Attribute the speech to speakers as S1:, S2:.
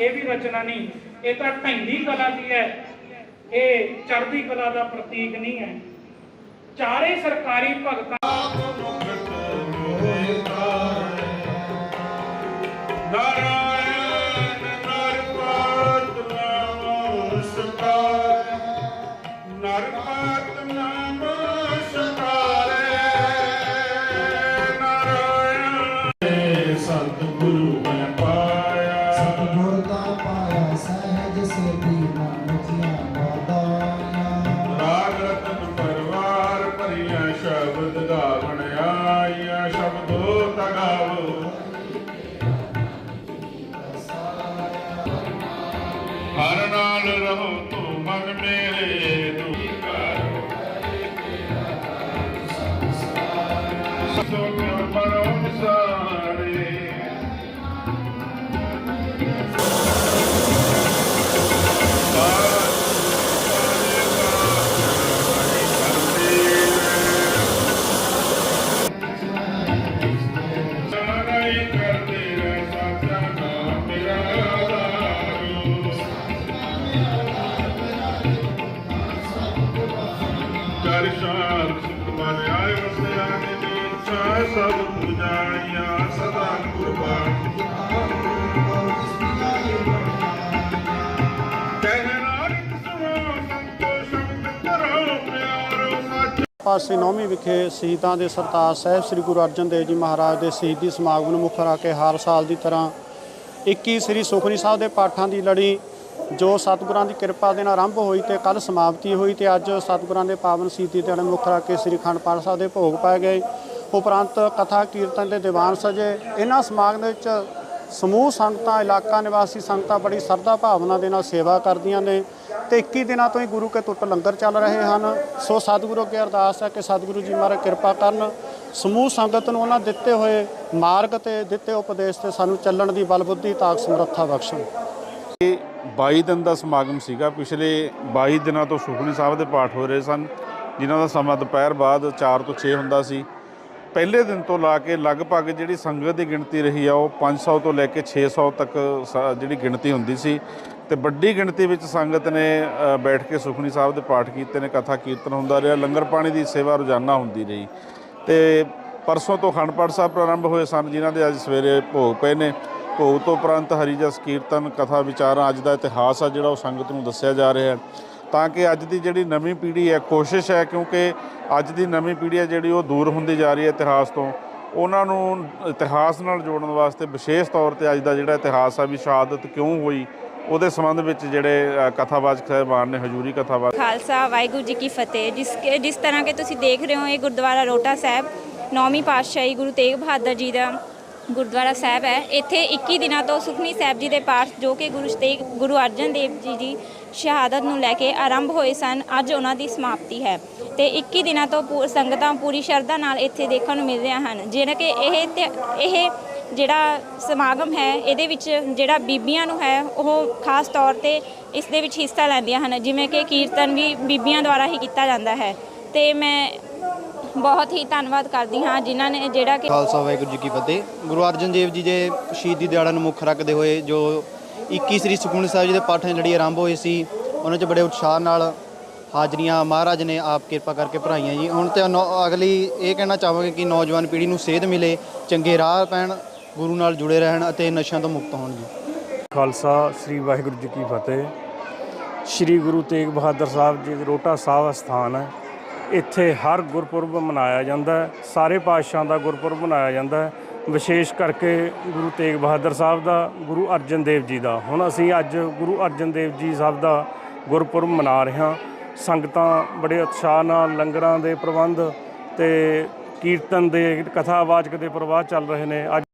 S1: ਇਹ ਵੀ ਰਚਨਾ ਨਹੀਂ, ਇਹ ਤਾਂ ਢੈਂਦੀ ਕਲਾ ਦੀ ਹੈ। ਇਹ ਚੜ੍ਹਦੀ ਕਲਾ ਦਾ ਪ੍ਰਤੀਕ ਨਹੀਂ ਹੈ। ਚਾਰੇ ਸਰਕਾਰੀ ਭਗਤਾਂ
S2: ਨਾਰਾਇਣ ਨਰਪਤ ਨਮਸਕਾਰ ਰਹੋ ਤੂੰ ਮਨ ਮੇਰੇ ਦੁਖੀ ਕਰੋ ਸੋ ਕਿਉ ਪਰਮ ਸਾਰੇ ਕਰ ਸ਼ਾਂਤ ਸੁਖ ਮਨ ਆਏ ਵਸਿਆ ਨਿਮਿਤ ਸਭ ਪੁਜਾਈਆਂ, ਸਦਾ ਕੁਰਬਾਨ।
S3: ਪਾਸੇ ਨੌਵੀਂ ਵਿਖੇ ਸ਼ਹੀਦਾਂ ਦੇ ਸਰਤਾਜ ਸਾਹਿਬ ਸ੍ਰੀ ਗੁਰੂ ਅਰਜਨ ਦੇਵ ਜੀ ਮਹਾਰਾਜ ਦੇ ਸ਼ਹੀਦੀ ਸਮਾਗਮ ਨੂੰ ਮੁੱਖ ਰੱਖ ਕੇ ਹਰ ਸਾਲ ਦੀ ਤਰ੍ਹਾਂ 21 ਸ੍ਰੀ ਸੁਖਨੀ ਸਾਹਿਬ ਦੇ ਪਾਠਾਂ ਦੀ ਲੜੀ ਜੋ ਸਤਿਗੁਰਾਂ ਦੀ ਕਿਰਪਾ ਦੇ ਨਾਲ ਆਰੰਭ ਹੋਈ ਤੇ ਕੱਲ ਸਮਾਪਤੀ ਹੋਈ ਤੇ ਅੱਜ ਸਤਿਗੁਰਾਂ ਦੇ ਪਾਵਨ ਸ਼ਹੀਦੀ ਦਿਹਾੜੇ ਮੁੱਖ ਰੱਖ ਕੇ ਸ੍ਰੀ ਅਖੰਡ ਪਾਠ ਸਾਹਿਬ ਦੇ ਭੋਗ ਪਾਏ ਗਏ। ਉਪਰੰਤ ਕਥਾ ਕੀਰਤਨ ਦੇ ਦੀਵਾਨ ਸਜੇ। ਇਹਨਾਂ ਸਮਾਗਮ ਦੇ ਵਿੱਚ ਸਮੂਹ ਸੰਗਤਾਂ, ਇਲਾਕਾ ਨਿਵਾਸੀ ਸੰਗਤਾਂ ਬੜੀ ਸਰਦਾ ਭਾਵਨਾ ਦੇ ਨਾਲ ਸੇਵਾ ਕਰਦੀਆਂ ਨੇ ਤੇ 21 ਦਿਨਾਂ ਤੋਂ ਹੀ ਗੁਰੂ ਕੇ ਟੁੱਟ ਲੰਗਰ ਚੱਲ ਰਹੇ ਹਨ। ਸੋ ਸਤਿਗੁਰੂ ਅੱਗੇ ਅਰਦਾਸ ਹੈ ਕਿ ਸਤਿਗੁਰੂ ਜੀ ਮਹਾਰਾਜ ਕਿਰਪਾ ਕਰਨ। ਸਮੂਹ ਸੰਗਤ ਨੂੰ ਉਹਨਾਂ ਦਿੱਤੇ ਹੋਏ ਮਾਰਗ ਤੇ, ਦਿੱਤੇ ਉਪਦੇਸ਼ ਤੇ ਸਾਨੂੰ ਚੱਲਣ ਦੀ ਬਲ ਬੁੱਧੀ ਤਾਕਤ, ਸਮਰੱਥਾ ਬਖਸ਼ਣ।
S2: ਇਹ 22 ਦਿਨ ਦਾ ਸਮਾਗਮ ਸੀਗਾ। ਪਿਛਲੇ 22 ਦਿਨਾਂ ਤੋਂ ਸੁਖਨੀ ਸਾਹਿਬ ਦੇ ਪਾਠ ਹੋ ਰਹੇ ਸਨ, ਜਿਨ੍ਹਾਂ ਦਾ ਸਮਾਂ ਦੁਪਹਿਰ ਬਾਅਦ 4 ਤੋਂ 6 ਹੁੰਦਾ ਸੀ। ਪਹਿਲੇ ਦਿਨ ਤੋਂ ਲਾ ਕੇ ਲਗਭਗ ਜਿਹੜੀ ਸੰਗਤ ਦੀ ਗਿਣਤੀ ਰਹੀ ਆ, ਉਹ 500 ਤੋਂ ਲੈ ਕੇ 600 ਤੱਕ ਸ- ਜਿਹੜੀ ਗਿਣਤੀ ਹੁੰਦੀ ਸੀ। ਤੇ ਵੱਡੀ ਗਿਣਤੀ ਵਿੱਚ ਸੰਗਤ ਨੇ ਬੈਠ ਕੇ ਸੁਖਨੀ ਸਾਹਿਬ ਦੇ ਪਾਠ ਕੀਤੇ ਨੇ, ਕਥਾ ਕੀਰਤਨ ਹੁੰਦਾ ਰਿਹਾ, ਲੰਗਰ ਪਾਣੀ ਦੀ ਸੇਵਾ ਰੋਜ਼ਾਨਾ ਹੁੰਦੀ ਰਹੀ। ਤੇ ਪਰਸੋਂ ਤੋਂ ਅਖੰਡ ਪਾਠ ਸਾਹਿਬ ਪ੍ਰਾਰੰਭ ਹੋਏ ਸਨ, ਜਿਨ੍ਹਾਂ ਦੇ ਅੱਜ ਸਵੇਰੇ ਭੋਗ ਪਏ ਨੇ। ਭੋਗ ਤੋਂ ਉਪਰੰਤ ਹਰੀ ਕੀਰਤਨ ਕਥਾ ਵਿਚਾਰਾਂ ਅੱਜ ਦਾ ਇਤਿਹਾਸ ਆ ਜਿਹੜਾ ਉਹ ਸੰਗਤ ਨੂੰ ਦੱਸਿਆ ਜਾ ਰਿਹਾ ਹੈ। ਤਾਂ ਕਿ ਅੱਜ ਦੀ ਜਿਹੜੀ ਨਵੀਂ ਪੀੜ੍ਹੀ ਹੈ ਕੋਸ਼ਿਸ਼ ਹੈ ਕਿਉਂਕਿ ਅੱਜ ਦੀ ਨਵੀਂ ਪੀੜ੍ਹੀ ਹੈ ਜਿਹੜੀ ਉਹ ਦੂਰ ਹੁੰਦੀ ਜਾ ਰਹੀ ਹੈ ਇਤਿਹਾਸ ਤੋਂ ਉਹਨਾਂ ਨੂੰ ਇਤਿਹਾਸ ਨਾਲ ਜੋੜਨ ਵਾਸਤੇ ਵਿਸ਼ੇਸ਼ ਤੌਰ ਤੇ ਅੱਜ ਦਾ ਜਿਹੜਾ ਇਤਿਹਾਸ ਆ ਵੀ ਸ਼ਹਾਦਤ ਕਿਉਂ ਹੋਈ ਉਹਦੇ ਸੰਬੰਧ ਵਿੱਚ ਜਿਹੜੇ ਅ, ਕਥਾਵਾਚਕ ਸਾਹਿਬਾਨ ਨੇ ਹਜੂਰੀ ਕਥਾਵਾਚਕ
S4: ਖਾਲਸਾ ਵਾਹਿਗੁਰੂ ਜੀ ਕੀ ਫਤਿਹ। ਜਿਸ ਜਿਸ ਤਰ੍ਹਾਂ ਕਿ ਤੁਸੀਂ ਦੇਖ ਰਹੇ ਹੋ ਇਹ ਗੁਰਦੁਆਰਾ ਰੋਟਾ ਸਾਹਿਬ ਨੌਵੀਂ ਪਾਤਸ਼ਾਹੀ ਗੁਰੂ ਤੇਗ ਬਹਾਦਰ ਜੀ ਦਾ ਗੁਰਦੁਆਰਾ ਸਾਹਿਬ ਹੈ। ਇੱਥੇ 21 ਦਿਨਾਂ ਤੋਂ ਸੁਖਮਨੀ ਸਾਹਿਬ ਜੀ ਦੇ ਪਾਠ, ਜੋ ਕਿ ਗੁਰੂ ਤੇਗ, ਗੁਰੂ ਅਰਜਨ ਦੇਵ ਜੀ ਦੀ ਸ਼ਹਾਦਤ ਨੂੰ ਲੈ ਕੇ ਆਰੰਭ ਹੋਏ ਸਨ, ਅੱਜ ਉਹਨਾਂ ਦੀ ਸਮਾਪਤੀ ਹੈ। ਤੇ 21 ਦਿਨਾਂ ਤੋਂ ਪੂ- ਸੰਗਤਾਂ ਪੂਰੀ ਸ਼ਰਧਾ ਨਾਲ ਇੱਥੇ ਦੇਖਣ ਨੂੰ ਮਿਲ ਰਹੀਆਂ ਹਨ। ਜਿਹੜਾ ਕਿ ਇਹ ਤੇ- ਇਹ ਜਿਹੜਾ ਸਮਾਗਮ ਹੈ, ਇਹਦੇ ਵਿੱਚ ਜਿਹੜਾ ਬੀਬੀਆਂ ਨੂੰ ਹੈ, ਉਹ ਖਾਸ ਤੌਰ ਤੇ ਇਸ ਦੇ ਵਿੱਚ ਹਿੱਸਾ ਲੈਂਦੀਆਂ ਹਨ। ਜਿਵੇਂ ਕਿ ਕੀਰਤਨ ਵੀ ਬੀਬੀਆਂ ਦੁਆਰਾ ਹੀ ਕੀਤਾ ਜਾਂਦਾ ਹੈ। ਤੇ ਮੈਂ ਬਹੁਤ ਹੀ ਧੰਨਵਾਦ ਕਰਦੀ ਹਾਂ ਜਿਨ੍ਹਾਂ ਨੇ ਜਿਹੜਾ ਕਿ
S5: ਖਾਲਸਾ ਵਾਹਿਗੁਰੂ ਜੀ ਕੀ ਫਤਿਹ। ਗੁਰੂ ਅਰਜਨ ਦੇਵ ਜੀ ਦੇ ਸ਼ਹੀਦੀ ਦਿਹਾੜਾ ਨੂੰ ਮੁੱਖ ਰੱਖਦੇ ਹੋਏ ਜੋ 21 ਸ੍ਰੀ ਸੁਖਮਨੀ ਸਾਹਿਬ ਜੀ ਦੇ ਪਾਠਾਂ ਦੀ ਲੜੀ ਆਰੰਭ ਹੋਈ ਸੀ ਉਹਨਾਂ 'ਚ ਬੜੇ ਉਤਸ਼ਾਹ ਨਾਲ ਹਾਜ਼ਰੀਆਂ ਮਹਾਰਾਜ ਨੇ ਆਪ ਕਿਰਪਾ ਕਰਕੇ ਭਰਾਈਆਂ ਜੀ। ਹੁਣ ਤੇ ਨੌ- ਅਗਲੀ ਇਹ ਕਹਿਣਾ ਚਾਹਾਂਗੇ ਕਿ ਨੌਜਵਾਨ ਪੀੜ੍ਹੀ ਨੂੰ ਸੇਧ ਮਿਲੇ ਚੰਗੇ ਰਾਹ ਪੈਣ ਗੁਰੂ ਨਾਲ ਜੁੜੇ ਰਹਿਣ ਅਤੇ ਨਸ਼ਿਆਂ ਤੋਂ ਮੁਕਤ ਹੋਣ ਜੀ।
S6: ਖਾਲਸਾ ਸ੍ਰੀ ਵਾਹਿਗੁਰੂ ਜੀ ਕੀ ਫਤਿਹ। ਸ੍ਰੀ ਗੁਰੂ ਤੇਗ ਬਹਾਦਰ ਸਾਹਿਬ ਜੀ ਦੇ ਰੋਟਾ ਸਾਹਿਬ ਸਥਾਨ ਹੈ। ਇੱਥੇ ਹਰ ਗੁਰਪੁਰਬ ਮਨਾਇਆ ਜਾਂਦਾ ਹੈ, ਸਾਰੇ ਪਾਤਸ਼ਾਹਾਂ ਦਾ ਗੁਰਪੁਰਬ ਮਨਾਇਆ ਜਾਂਦਾ ਹੈ। ਵਿਸ਼ੇਸ਼ ਕਰਕੇ ਗੁਰੂ ਤੇਗ ਬਹਾਦਰ ਸਾਹਿਬ ਦਾ, ਗੁਰੂ ਅਰਜਨ ਦੇਵ ਜੀ ਦਾ। ਹੁਣ ਅਸੀਂ ਅੱਜ ਗੁਰੂ ਅਰਜਨ ਦੇਵ ਜੀ ਸਾਹਿਬ ਦਾ ਗੁਰਪੁਰਬ ਮਨਾ ਰਹੇ ਹਾਂ। ਸੰਗਤਾਂ ਬੜੇ ਉਤਸ਼ਾਹ ਨਾਲ ਲੰਗਰਾਂ ਦੇ ਪ੍ਰਬੰਧ ਤੇ ਕੀਰਤਨ ਦੇ ਕਥਾ ਕਥਾਵਾਚਕ ਦੇ ਪ੍ਰਵਾਹ ਚੱਲ ਰਹੇ ਨੇ। ਅੱਜ